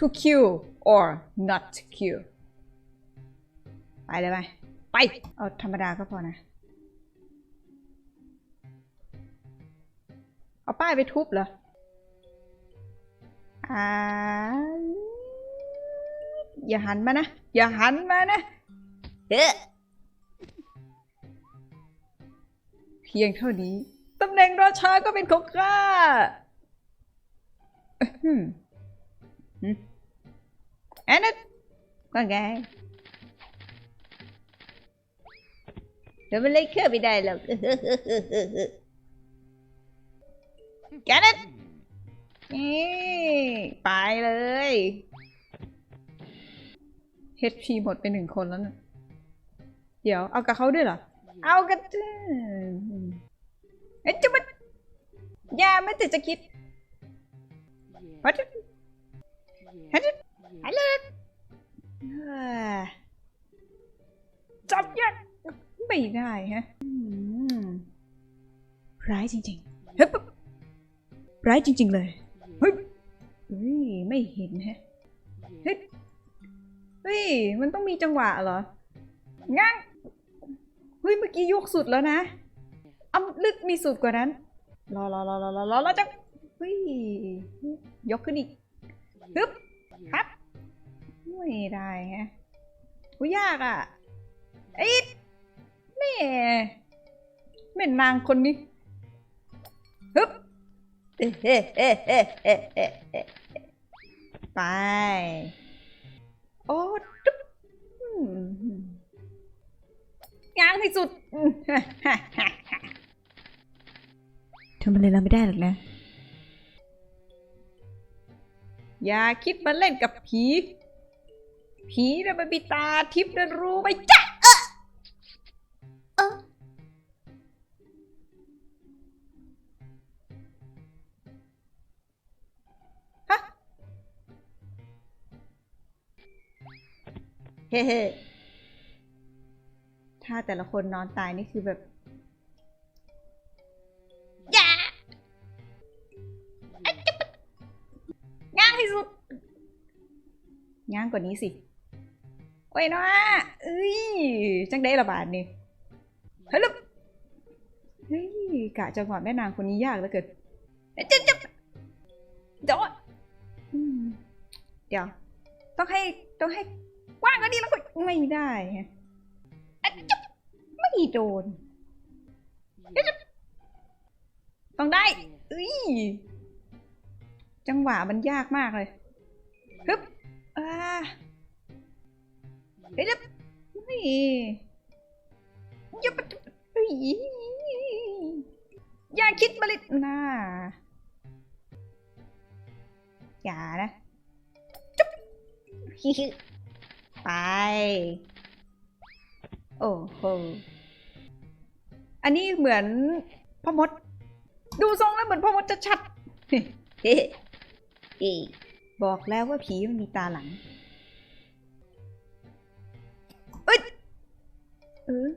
to kill or not to kill ไปเลยไหมไป เอาธรรมดาก็พอนะ เอาป้ายไปทุบเหรอ อ่า อย่าหันมานะ อย่าหันมานะเอ๊ะเพียงเท่านี้ ตำแหน่งราชาก็เป็นของข้าอื้อหือหืม แอนนัทว่าไงเดี๋ยวมันเล่นเครื่องไม่ได้หรอกแกนัทนี่ไปเลย HP หมดไปหนึ่งคนแล้วนะเดี๋ยวเอากับเขาด้วยเหรอ เอากันเอ้ยจะมาอย่าไม่แต่จะคิดวัด ฮัดฮัลโหลจับยัดไม่ได้ฮะอืมร้ายจริงๆเฮ้ยปุ๊บร้ายจริงๆเลยเฮ้ยเฮ้ยไม่เห็นฮะเฮ้ยเฮ้ยมันต้องมีจังหวะเหรอง้างเฮ้ย เมื่อกี้ยกสุดแล้วนะอำลึกมีสุดกว่านั้นรอรอรอรอรอรอรอจังเฮ้ย ยกขึ้นอีกฮึบครับ ไม่ได้ฮะกูยากอะไอ้แม่แม่นางคนนี้ฮึบเอ๊ะเอ๊ะเอ๊ะเอ๊ะเอ๊ะเอ๊ะไป โอ้จุ๊บง้างที่สุดทำอะไรเราไม่ได้หรอกนะ อย่าคิดมาเล่นกับผี ผีนะมันมีตาทิพย์นะรู้ไหมจ๊ะเออเออฮะเฮ้เฮ้ถ้าแต่ละคนนอนตายนี่คือแบบอย่าอะจ๊ะปะง้างที่สุดง้างกว่านี้สิ โอ้ยน้าเอ้ยจังได้ระบาดนี่เฮ้ยลุกเฮ้ยกะจังหวะแม่นางคนนี้ยากเหลือเกินเอ้ยจะจะเดี๋ยวเดี๋ยว ต้องให้ต้องให้กว้างกว่านี้แล้วก็ไม่ได้ฮะอะจะไม่โดนเอ้ยจะต้องได้เอ้ยจังหวะมันยากมากเลยฮึบอ่า เฮ้ยแล้วเฮ้ยอย่าไปเฮ้ยอย่าคิดมาเลยนะอย่านะจุ๊บฮิฮิไป โอ้โห อันนี้เหมือนพ่อมด ดูทรงแล้วเหมือนพ่อมดจะชัดๆเฮ้เฮ้เฮ้บอกแล้วว่าผีมันมีตาหลัง ออ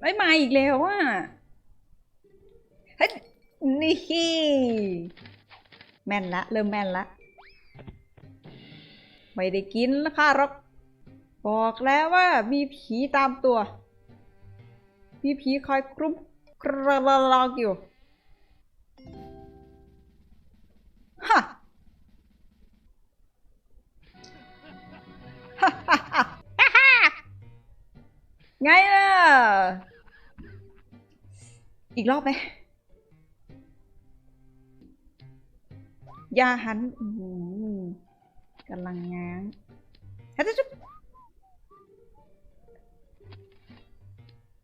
ไม่มาอีกแล้วอะเฮ้ยนี่แม่นละ เริ่มแม่นละ ไม่ได้กินแล้วค่ะหรอกบอกแล้วว่ามีผีตามตัว มีผีคอยกรุบกระลอกอยู่ ฮะฮ่าฮ่าฮ่าฮ่าฮ่าไงล่ะ อีกรอบไหมยาหันหกำลังง้างฮัจุ๊บ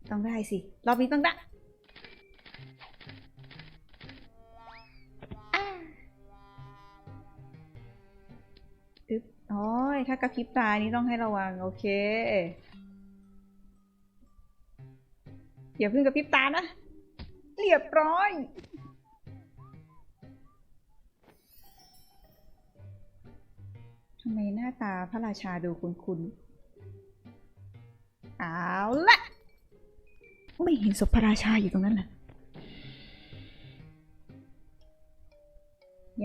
ต้องได้สิ รอบนี้ต้องได้ โอ้ยถ้ากระพริบตานี่ต้องให้ระวัง โอเค อย่าเพิ่งกระพริบตานะ เรียบร้อย ทำไมหน้าตาพระราชาดูคุ้นๆ เอาละไม่เห็นศพพระราชาอยู่ตรงนั้นแหละ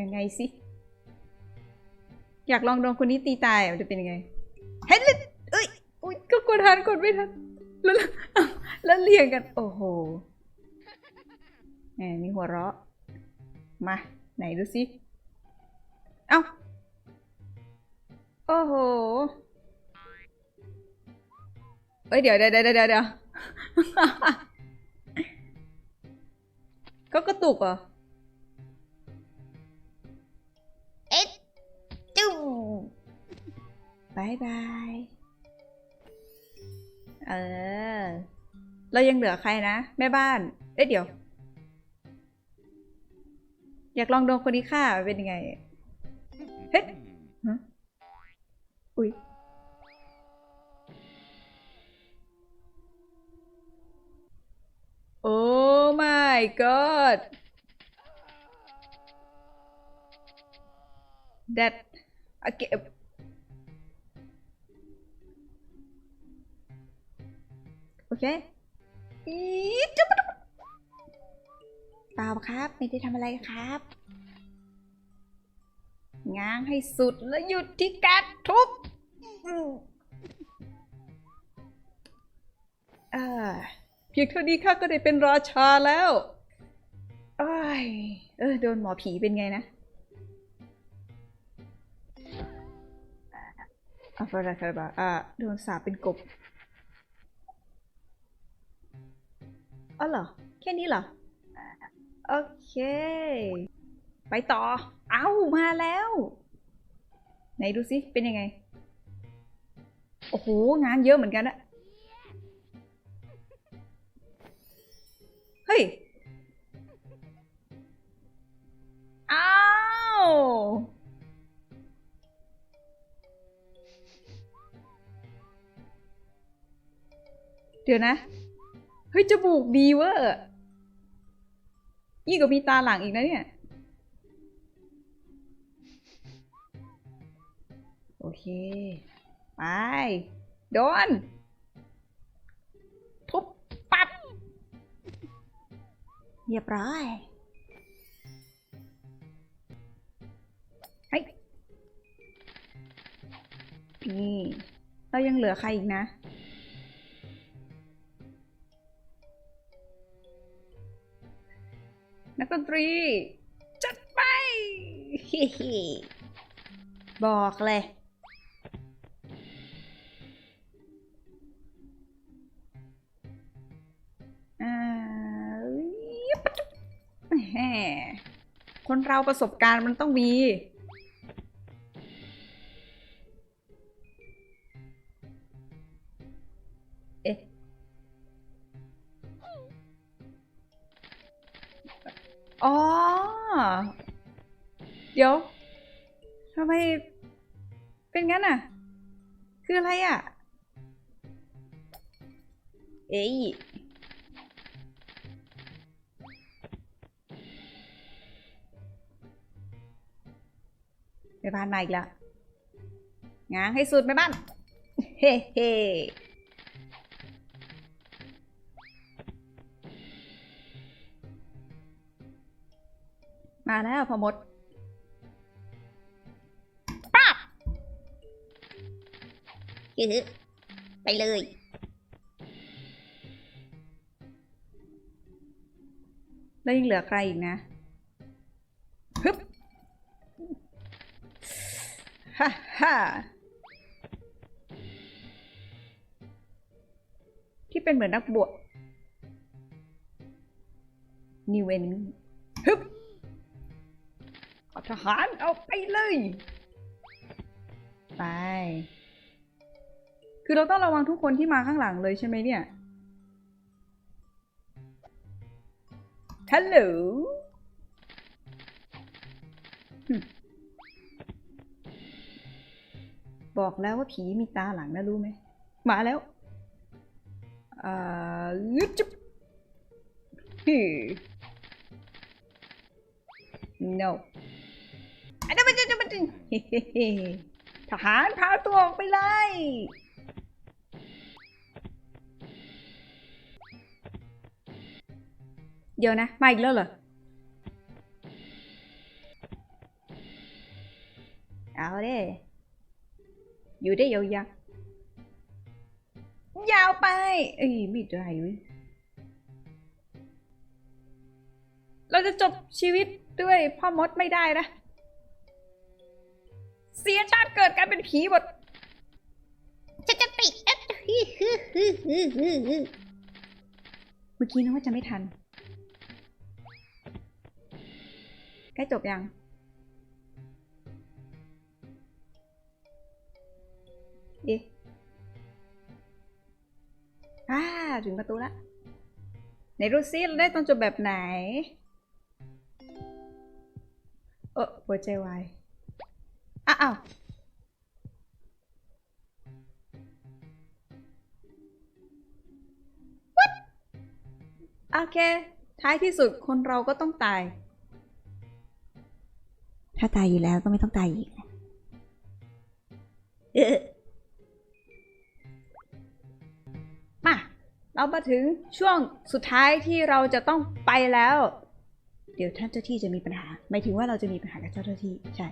ยังไงสิ อยากลองโดนคนนี้ตีตายมันจะเป็นยังไงเฮ้ยแล้วเอ้ยอุ๊ยก็กดทันกดไม่ทันแล้วแล้วแล้วเรียงกัน โอ้โหแหมมีหัวเราะ มา ไหนดูสิ เอ้า โอ้โห เอ้ย เดี๋ยวเดี๋ยวเดี๋ยวเดี๋ยวเดี๋ยวก็กระตุกเหรอ จูบายบาย เออ เรายังเหลือใครนะ แม่บ้าน เอ้ยเดี๋ยว อยากลองโดนคนนี้ฆ่าเป็นยังไง เฮ้ยอุ๊ยโอ้ my god that okay โอเคอีจุ๊บเปล่าครับ ไม่ได้ทำอะไรครับ ง้างให้สุดแล้วหยุดที่การทุบอืมเพียงเท่านี้ข้าก็ได้เป็นราชาแล้วอ้ายเออโดนหมอผีเป็นไงนะ อัฟราคาบาอ่าโดนสาเป็นกบอ๋อเหรอ แค่นี้เหรอ โอเค ไปต่อ เอ้า มาแล้ว ไหนดูสิ เป็นยังไง โอ้โห งานเยอะเหมือนกันอะเฮ้ย อ้าว เดี๋ยวนะ เฮ้ยจมูกดีเวอร์ยิ่งกว่ามีตาหลังอีกนะเนี่ย โอเค ไป โดน ทุบปับเรียบร้อยเฮ้ยนี่ เรายังเหลือใครอีกนะ รี จัดไป บอกเลยอ่ายิบปะจุ๊บแหมคนเราประสบการณ์มันต้องมี เป็นงั้นอะ คืออะไรอะ เอ้ยไปบ้านมาอีกแล้วง้างให้สุดไปบ้าน เฮ้เฮ้มาแล้วพอมด ยือไปเลย แล้วยังเหลือใครอีกนะฮึบฮ่าฮ่าที่เป็นเหมือนนักบวชนิเวนฮึบทหารเอาไปเลย ไป คือเราต้องระวังทุกคนที่มาข้างหลังเลยใช่ไหมเนี่ย ฮัลโหลบอกแล้วว่าผีมีตาหลังนะรู้ไหม มาแล้วอ่ายึจุ๊บฮึ no อันนั้นมันจะมันจะเฮ้เฮ้เฮ้ทหารพาตัวออกไปเลย เดี๋ยวนะ มาอีกแล้วเหรอ เอาเด้อยู่ได้ยาวๆยาวไป เอ้ยไม่ได้เว้ยเราจะจบชีวิตด้วยพ่อมดไม่ได้นะ เสียชาติเกิดกลายเป็นผีหมดจะจะติดเอ๊ะฮึฮึฮึฮึฮึฮึเมื่อกี้นึกว่าจะไม่ทัน ใกล้จบยัง เอ๊ะอ่าถึงประตูละไหนดูซิเราได้ตอนจบแบบไหน เออหัวใจวายอ้าวอ้าวโอเค ท้ายที่สุดคนเราก็ต้องตาย ถ้าตายอยู่แล้วก็ไม่ต้องตายอีกเออมา เรามาถึงช่วงสุดท้ายที่เราจะต้องไปแล้ว เดี๋ยวท่านเจ้าที่จะมีปัญหา หมายถึงว่าเราจะมีปัญหากับเจ้าหน้าที่ ใช่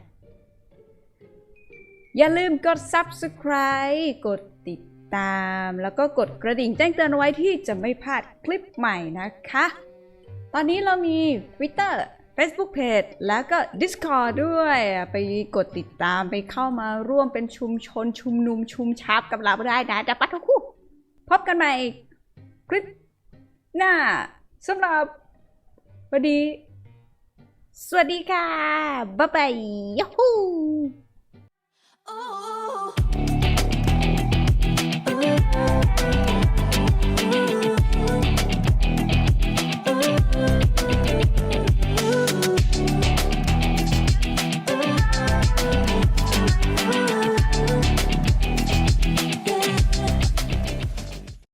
อย่าลืมกด subscribe กดติดตาม แล้วก็กดกระดิ่งแจ้งเตือนไว้ที่จะไม่พลาดคลิปใหม่นะคะ ตอนนี้เรามี Twitter Facebook Page แล้วก็ Discord ด้วยไปกดติดตามไปเข้ามาร่วมเป็นชุมชนชุมนุมชุมชับกับเราได้นะจะปัทุกคู่พบกันใหม่คลิปหน้าสำหรับวันนี้สวัสดีค่ะ บ๊ายบายยูฮู